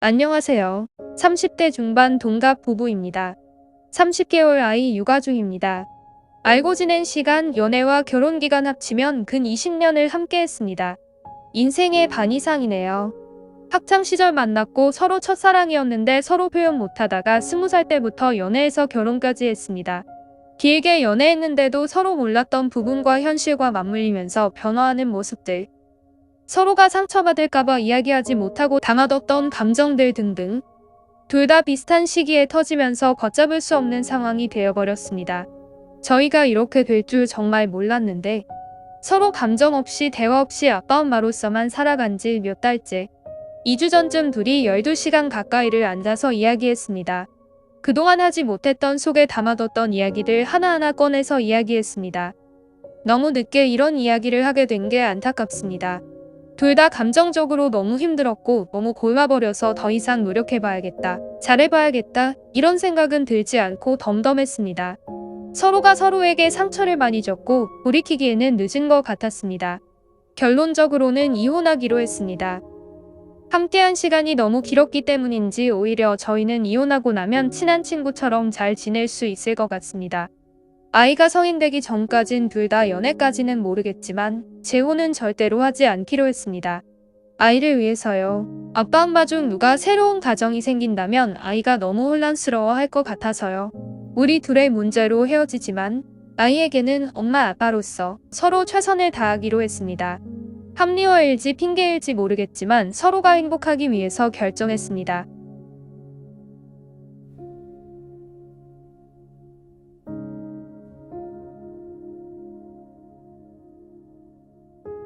안녕하세요. 30대 중반 동갑 부부입니다. 30개월 아이 육아 중입니다. 알고 지낸 시간, 연애와 결혼 기간 합치면 근 20년을 함께 했습니다. 인생의 반 이상이네요. 학창 시절 만났고 서로 첫사랑이었는데 서로 표현 못하다가 20살 때부터 연애해서 결혼까지 했습니다. 길게 연애했는데도 서로 몰랐던 부분과 현실과 맞물리면서 변화하는 모습들. 서로가 상처받을까봐 이야기하지 못하고 담아뒀던 감정들 등등. 둘 다 비슷한 시기에 터지면서 걷잡을 수 없는 상황이 되어버렸습니다. 저희가 이렇게 될 줄 정말 몰랐는데 서로 감정 없이 대화 없이 아빠 엄마로서만 살아간 지 몇 달째. 2주 전쯤 둘이 12시간 가까이를 앉아서 이야기했습니다. 그동안 하지 못했던 속에 담아뒀던 이야기들 하나하나 꺼내서 이야기했습니다. 너무 늦게 이런 이야기를 하게 된 게 안타깝습니다. 둘 다 감정적으로 너무 힘들었고 너무 골마버려서 더 이상 노력해봐야겠다. 잘해봐야겠다. 이런 생각은 들지 않고 덤덤했습니다. 서로가 서로에게 상처를 많이 줬고 돌이키기에는 늦은 것 같았습니다. 결론적으로는 이혼하기로 했습니다. 함께한 시간이 너무 길었기 때문인지 오히려 저희는 이혼하고 나면 친한 친구처럼 잘 지낼 수 있을 것 같습니다. 아이가 성인 되기 전까진 둘 다 연애까지는 모르겠지만 재혼은 절대로 하지 않기로 했습니다. 아이를 위해서요. 아빠 엄마 중 누가 새로운 가정이 생긴다면 아이가 너무 혼란스러워 할 것 같아서요. 우리 둘의 문제로 헤어지지만 아이에게는 엄마 아빠로서 서로 최선을 다하기로 했습니다. 합리화일지 핑계일지 모르겠지만 서로가 행복하기 위해서 결정했습니다.